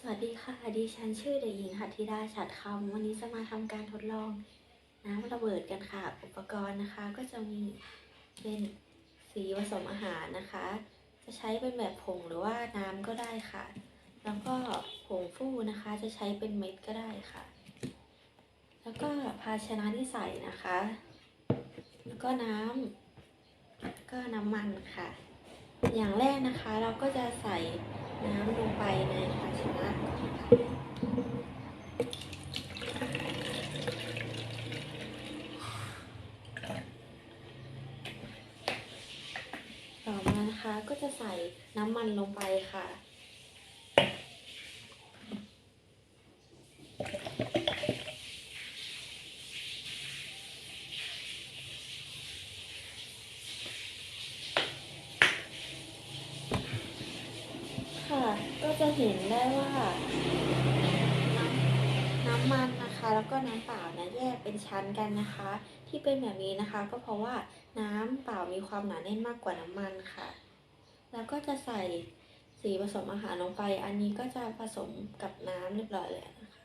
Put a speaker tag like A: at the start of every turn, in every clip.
A: สวัสดีค่ะ ดิฉันชื่อเด็กหญิงหัตถิดาฉัดคำวันนี้จะมาทำการทดลองน้ำระเบิดกันค่ะ อุปกรณ์นะคะก็จะมีเป็นสีผสมอาหารนะคะ จะใช้เป็นแบบผงหรือว่าน้ำก็ได้ค่ะ แล้วก็ผงฟูนะคะจะใช้เป็นเม็ดก็ได้ค่ะ แล้วก็ภาชนะที่ใส่นะคะ แล้วก็น้ำก็น้ำมันค่ะ อย่างแรกนะคะเราก็จะใส่น้ำลงไปในภาชนะก่อนค่ะต่อมานะคะ ก็จะใส่น้ำมันลงไปค่ะ ค่ะ ก็จะเห็นได้ว่าน้ำน้ำมันนะคะ แล้วก็น้ำเปล่าเนี่ยแยกเป็นชั้นกันนะคะ ที่เป็นแบบนี้นะคะ ก็เพราะว่าน้ำเปล่ามีความหนาแน่นมากกว่าน้ำมันค่ะ แล้วก็จะใส่สีผสมอาหารลงไป อันนี้ก็จะผสมกับน้ำเรียบร้อยแล้วนะคะ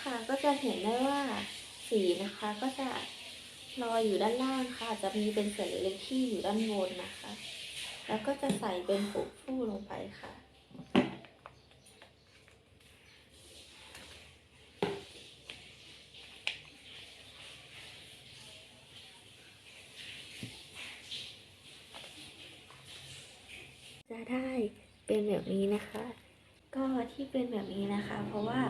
A: ค่ะก็จะเห็นได้ว่าสีนะคะก็จะลอยอยู่ด้านล่างค่ะ จะมีเป็นเศษเล็กๆที่อยู่ด้านบนนะคะ แล้วก็จะใส่เป็นผงฟูลงไปค่ะ ได้เป็นแบบนี้นะคะ ก็ที่เป็นแบบนี้นะคะ เพราะว่า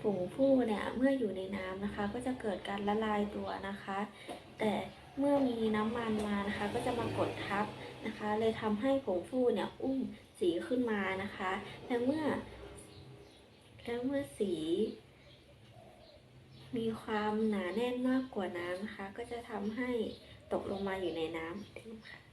A: ผงฟูเนี่ยเมื่ออยู่ในน้ำนะคะ ก็จะเกิดการละลายตัวนะคะ แต่เมื่อมีน้ำมันมานะคะ ก็จะมากดทับนะคะ เลยทำให้ผงฟูเนี่ยอุ้มสีขึ้นมานะคะและเมื่อแล้วเมื่อสี มีความหนาแน่นมากกว่าน้ำนะคะ ก็จะทำให้ตกลงมาอยู่ในน้ำค่ะ